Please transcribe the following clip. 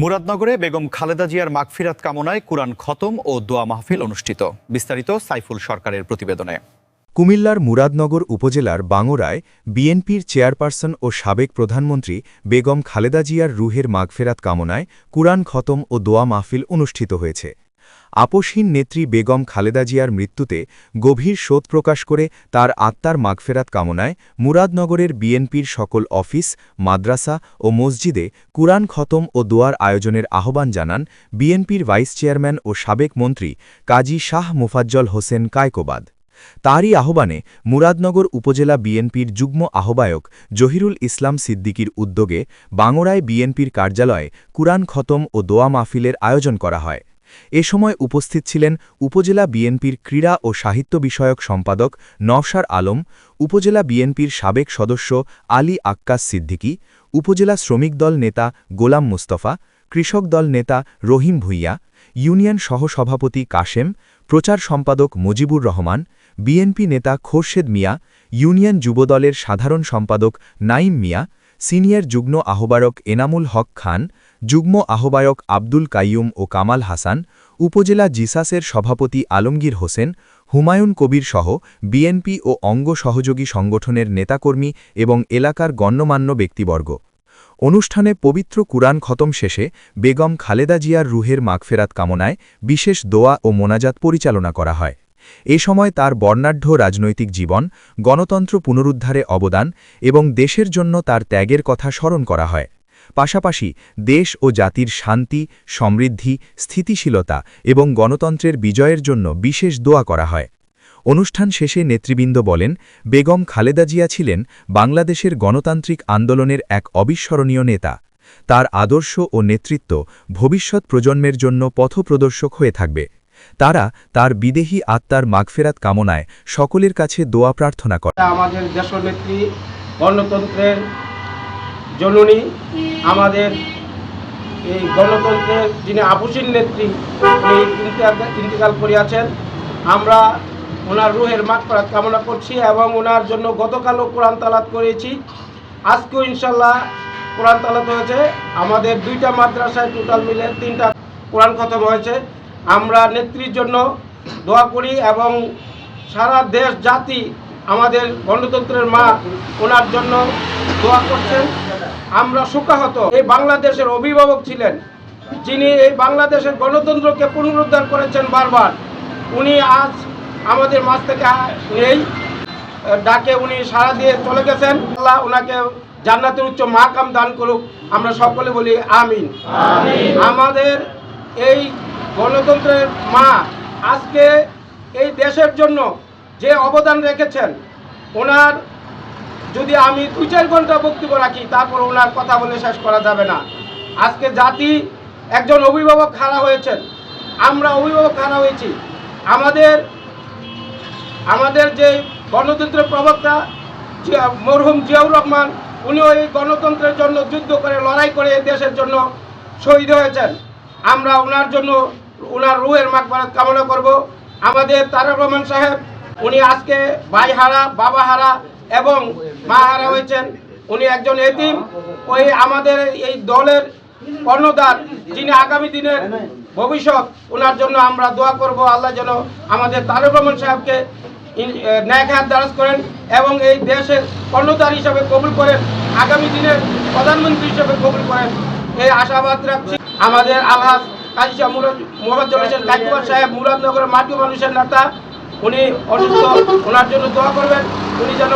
মুরাদনগরে বেগম খালেদা জিয়ার মাগফিরাত কামনায় কুরআন খতম ও দোয়া মাহফিল অনুষ্ঠিত। বিস্তারিত সাইফুল সরকারের প্রতিবেদনে। কুমিল্লার মুরাদনগর উপজেলার বাঙরায় বিএনপির চেয়ারপারসন ও সাবেক প্রধানমন্ত্রী বেগম খালেদা জিয়ার রুহের মাগফেরাত কামনায় কুরআন খতম ও দোয়া মাহফিল অনুষ্ঠিত হয়েছে। আপোষহীন নেত্রী বেগম খালেদা জিয়ার মৃত্যুতে গভীর শোধ প্রকাশ করে তার আত্মার মাগফেরাত কামনায় মুরাদনগরের বিএনপির সকল অফিস, মাদ্রাসা ও মসজিদে কুরআন খতম ও দোয়ার আয়োজনের আহ্বান জানান বিএনপির ভাইস চেয়ারম্যান ও সাবেক মন্ত্রী কাজী শাহ মুফাজ্জল হোসেন কায়কোবাদ। তারই আহ্বানে মুরাদনগর উপজেলা বিএনপির যুগ্ম আহ্বায়ক জহিরুল ইসলাম সিদ্দিকীর উদ্যোগে বাঙড়ায় বিএনপির কার্যালয়ে কুরআন খতম ও দোয়া মাহফিলের আয়োজন করা হয়। এ সময় উপস্থিত ছিলেন উপজেলা বিএনপির ক্রীড়া ও সাহিত্য বিষয়ক সম্পাদক নওশার আলম, উপজেলা বিএনপির সাবেক সদস্য আলী আক্কাস সিদ্দিকী, উপজেলা শ্রমিক দল নেতা গোলাম মুস্তফা, কৃষক দল নেতা রহিম ভুইয়া, ইউনিয়ন সহসভাপতি কাশেম, প্রচার সম্পাদক মুজিবুর রহমান, বিএনপি নেতা খোরশেদ মিয়া, ইউনিয়ন যুবদলের সাধারণ সম্পাদক নাইম মিয়া, সিনিয়র যুগ্ম আহ্বায়ক এনামুল হক খান যুগ্ম আহ্বায়ক আব্দুল কাইয়ুম ও কামাল হাসান, উপজেলা জিসাসের সভাপতি আলমগীর হোসেন, হুমায়ুন কবির সহ বিএনপি ও অঙ্গ সহযোগী সংগঠনের নেতাকর্মী এবং এলাকার গণ্যমান্য ব্যক্তিবর্গ। অনুষ্ঠানে পবিত্র কুরআন খতম শেষে বেগম খালেদা জিয়ার রুহের মাগফেরাত কামনায় বিশেষ দোয়া ও মোনাজাত পরিচালনা করা হয়। এ সময় তার বর্ণাঢ্য রাজনৈতিক জীবন, গণতন্ত্র পুনরুদ্ধারে অবদান এবং দেশের জন্য তার ত্যাগের কথা স্মরণ করা হয়। পাশাপাশি দেশ ও জাতির শান্তি, সমৃদ্ধি, স্থিতিশীলতা এবং গণতন্ত্রের বিজয়ের জন্য বিশেষ দোয়া করা হয়। অনুষ্ঠান শেষে নেতৃবৃন্দ বলেন, বেগম খালেদা জিয়া ছিলেন বাংলাদেশের গণতান্ত্রিক আন্দোলনের এক অবিস্মরণীয় নেতা। তার আদর্শ ও নেতৃত্ব ভবিষ্যৎ প্রজন্মের জন্য পথপ্রদর্শক হয়ে থাকবে। তারা তার বিদেহী আত্মার মাগফেরাত কামনায় সকলের কাছে দোয়া প্রার্থনা করে আমাদের দেশনেত্রী গণতন্ত্রের জননী, আমাদের এই গণতন্ত্রের যিনি আপুসীন নেত্রী, উনি ইন্তেকাল- করিয়াছেন। আমরা ওনার রুহের মাগফিরাত কামনা করছি এবং ওনার জন্য গতকালও কোরআন তালাত করেছি। আজকেও ইনশাল্লাহ কোরআন তালাত হয়েছে। আমাদের দুইটা মাদ্রাসায় টোটাল মিলে তিনটা কোরআন খতম হয়েছে। আমরা নেত্রীর জন্য দোয়া করি এবং সারা দেশ জাতি আমাদের গণতন্ত্রের মা ওনার জন্য দোয়া করছেন। আমরা শোকাহত। এই বাংলাদেশের অভিভাবক ছিলেন যিনি এই বাংলাদেশের গণতন্ত্রকে পুনরুদ্ধার করেছেন বারবার। উনি আজ আমাদের মাঝ থেকে নেই ডাকে উনি সাড়া দিয়ে চলে গেছেন। আল্লাহ ওনাকে জান্নাতের উচ্চ মাকাম দান করুক আমরা সকলে বলি আমিন। আমাদের এই গণতন্ত্রের মা আজকে এই দেশের জন্য যে অবদান রেখেছেন ওনার যদি আমি দুই চার ঘণ্টা বক্তব্য রাখি, তারপর ওনার কথা বলে শেষ করা যাবে না। আজকে জাতি একজন অভিভাবক খাড়া হয়েছেন। আমরা অভিভাবক খাড়া হয়েছি। আমাদের আমাদের যে গণতন্ত্রের প্রবক্তা মরহুম জিয়াউর রহমান, উনিও এই গণতন্ত্রের জন্য যুদ্ধ করে, লড়াই করে দেশের জন্য শহীদ হয়েছেন। আমরা ওনার জন্য, ওনার রুহের মাকবারাত কামনা করব। আমাদের তারেক রহমান সাহেব, উনি আজকে ভাই হারা বাবা হারা এবং মা হারা হয়েছেন। উনি একজন এতিম। ওই আমাদের এই দলের কর্ণধার, যিনি আগামী দিনের ভবিষ্যৎ ওনার জন্য আমরা দোয়া করব। আল্লাহ যেন আমাদের তারেক রহমান সাহেবকে ন্যায় হাত দারাজ করেন এবং এই দেশের কর্ণধার হিসাবে কবুল করেন, আগামী দিনের প্রধানমন্ত্রী হিসেবে কবুল করেন। এই আশাবাদ রাখছি। আমাদের আলহাজ কাজী মোহাম্মদ সাহেব, মুরাদনগরের মাটি মানুষের নেতা। উনি অসুস্থ ওনার জন্য দোয়া করবেন। উনি যেন